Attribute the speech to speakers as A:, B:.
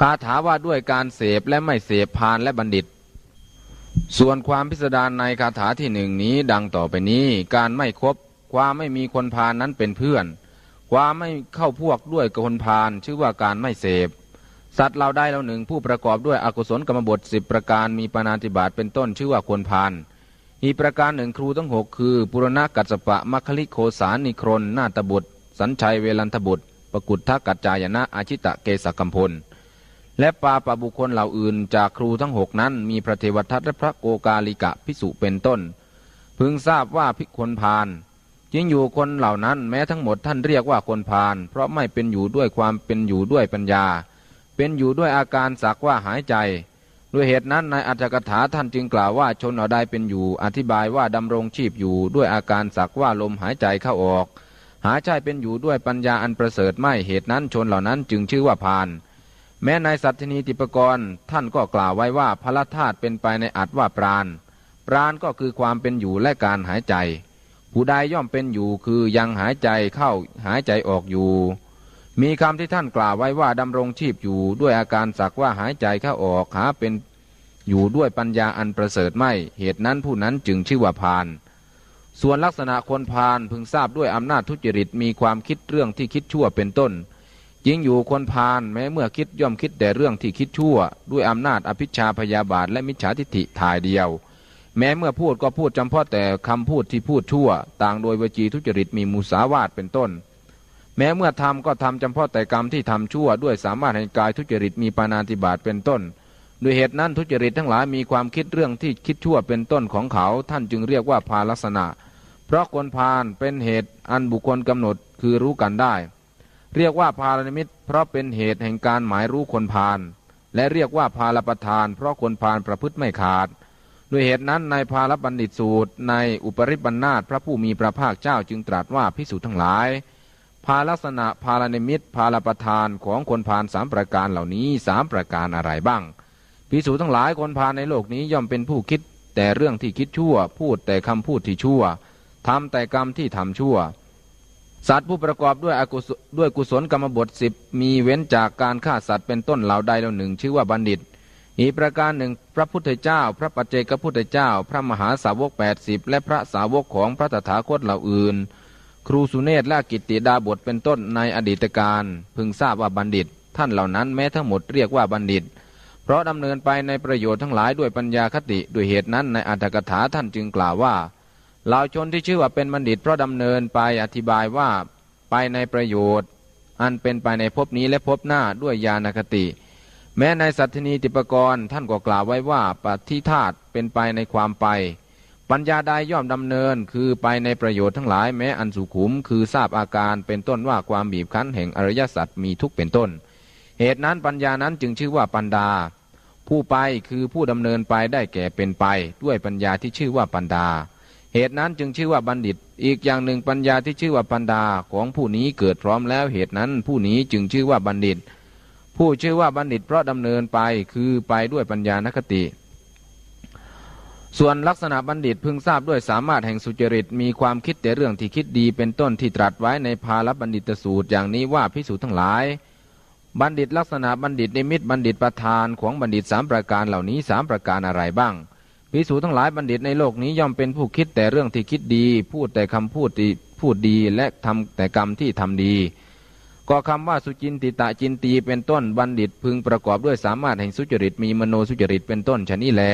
A: คาถาว่าด้วยการเสพและไม่เสพพานและบัณฑิต ส่วนความพิสดารในคาถาที่หนึ่งนี้ดังต่อไปนี้การไม่คบความไม่มีคนพานนั้นเป็นเพื่อน ความไม่เข้าพวกด้วยคนพานชื่อว่าการไม่เสพสัตว์เราได้เราหนึ่งผู้ประกอบด้วยอกุศลกรรมบทสิบประการมีปานาติบาตเป็นต้นชื่อว่าคนพานอีประการหนึ่งครูทั้งหกคือปุรณะกัสสปะมัคคลิโคสานิครนนาตบุตร สัญชัยเวลันทบุตรปกุฏทกัจจายนะอาชิตะเกสกัมพล และปาปะบุคคลเหล่าอื่น จากครูทั้งหกนั้น มีพระเทวทัตและพระโกกาลิกะพิสุเป็นต้น พึงทราบว่าพิคนพานจริงอยู่คนเหล่านั้นแม้ทั้งหมดท่านเรียกว่าคนพาน เพราะไม่เป็นอยู่ด้วยความเป็นอยู่ด้วยปัญญา เป็นอยู่ด้วยอาการสักว่าหายใจ ด้วยเหตุนั้นในอัตถกถาท่านจึงกล่าวว่าชนเอาได้เป็นอยู่ อธิบายว่าดำรงชีพอยู่ด้วยอาการสักว่าลมหายใจเข้าออก หาใช่เป็นอยู่ด้วยปัญญาอันประเสริฐไม่เหตุนั้นชนเหล่านั้นจึงชื่อว่าพาน แม้ในสัตนีติปกรณ์ท่านก็กล่าวไว้ว่าพระธาตุเป็นไปในอัตว่าปราณ ปราณก็คือความเป็นอยู่และการหายใจ ผู้ใดย่อมเป็นอยู่คือยังหายใจเข้าหายใจออกอยู่ มีคำที่ท่านกล่าวไว้ว่าดำรงชีพอยู่ด้วยอาการสักว่าหายใจเข้าออกหาเป็นอยู่ด้วยปัญญาอันประเสริฐไม่ เหตุนั้นผู้นั้นจึงชื่อว่าพาน ส่วนลักษณะคนพาลพึงทราบด้วยอำนาจทุจริตมีความคิดเรื่องที่คิดชั่วเป็นต้น จริงอยู่คนพาลแม้เมื่อคิดย่อมคิดแต่เรื่องที่คิดชั่ว ด้วยอำนาจอภิชาพยาบาทและมิจฉาทิฏฐิทายเดียว แม้เมื่อพูดก็พูดจำเพาะแต่คำพูดที่พูดชั่ว ต่างโดยวจีทุจริตมีมุสาวาทเป็นต้น แม้เมื่อทำก็ทำจำเพาะแต่กรรมที่ทำชั่ว ด้วยสามารถให้กายทุจริตมีปานาติบาตเป็นต้นด้วยเหตุนั้นทุจริตทั้งหลายมีความคิดเรื่องที่คิดชั่วเป็นต้นของเขา ท่านจึงเรียกว่าพาลักษณะ เพราะคนพาลเป็นเหตุอันบุคคลกำหนดคือรู้กันได้ เรียกว่าพาลนิมิตเพราะเป็นเหตุแห่งการหมายรู้คนพาลและเรียกว่าพาลประทาน เพราะคนพาลประพฤติไม่ขาด ด้วยเหตุนั้นในพาลบัณฑิตสูตร ในอุปริปันธาตพระผู้มีพระภาคเจ้าจึงตรัสว่าพิสูจน์ทั้งหลาย พาลักษณะพาลนิมิตพาลประทานของคนพาลสามประการเหล่านี้สามประการอะไรบ้างพิสูจน์ทั้งหลายคนพาลในโลกนี้ย่อมเป็นผู้คิด แต่เรื่องที่คิดชั่ว พูดแต่คำพูดที่ชั่วทำแต่กรรมที่ทำชั่ว สัตว์ผู้ประกอบด้วยอกุศด้วยกุศลกรรมบทสิบมีเว้นจากการฆ่าสัตว์เป็นต้นเหล่าใดเหล่าหนึ่ง ชื่อว่าบัณฑิต อีกประการหนึ่งพระพุทธเจ้า พระปัจเจกพุทธเจ้า พระมหาสาวก 80 และพระสาวกของพระตถาคตเหล่าอื่น ครูสุเนศและกิตติดาบทเป็นต้นในอดีตการ พึงทราบว่าบัณฑิต ท่านเหล่านั้นแม้ทั้งหมดเรียกว่าบัณฑิต เพราะดำเนินไปในประโยชน์ทั้งหลายด้วยปัญญาคติด้วยเหตุนั้นในอัตถกถาท่านจึงกล่าวว่า เหล่าชนที่ชื่อว่าเป็นบัณฑิตเพราะดำเนินไปอธิบายว่าไปในประโยชน์ อันเป็นไปในภพนี้และภพหน้าด้วยญาณคติ แม้ในสัตทนีติปกรณ์ท่านก็กล่าวไว้ว่าปฏิธาตเป็นไปในความไป ปัญญาใดย่อมดำเนินคือไปในประโยชน์ทั้งหลายแม้อันสุขุม คือทราบอาการเป็นต้นว่าความบีบคั้นแห่งอริยสัจมีทุกเป็นต้น เหตุนั้นปัญญานั้นจึงชื่อว่าปันดา ผู้ไปคือผู้ดำเนินไปได้แก่เป็นไป ด้วยปัญญาที่ชื่อว่าปันดา เหตุนั้นจึงชื่อว่าบัณฑิต อีกอย่างหนึ่งปัญญาที่ชื่อว่าปันดาของผู้นี้เกิดพร้อมแล้วเหตุนั้นผู้นี้จึงชื่อว่าบัณฑิต ผู้ชื่อว่าบัณฑิตเพราะดำเนินไปคือไปด้วยปัญญานคติ ส่วนลักษณะบัณฑิตพึงทราบด้วยสามารถแห่งสุจริตมีความคิดแต่เรื่องที่คิดดีเป็นต้นที่ตรัสไว้ในภาลบัณฑิตสูตรอย่างนี้ว่าพิสูจน์ทั้งหลาย บัณฑิตลักษณะบัณฑิตนิมิตบัณฑิตประธานของบัณฑิตสามประการเหล่านี้สามประการอะไรบ้าง พิสูจทั้งหลายบัณฑิตในโลกนี้ย่อมเป็นผู้คิดแต่เรื่องที่คิดดี พูดแต่คำพูดที่พูดดีและทำแต่กรรมที่ทำดี ก็คำว่าสุจินติตะจินตีเป็นต้นบัณฑิตพึงประกอบด้วยสามารถแห่งสุจริตมีมโนสุจริตเป็นต้นชนี้แล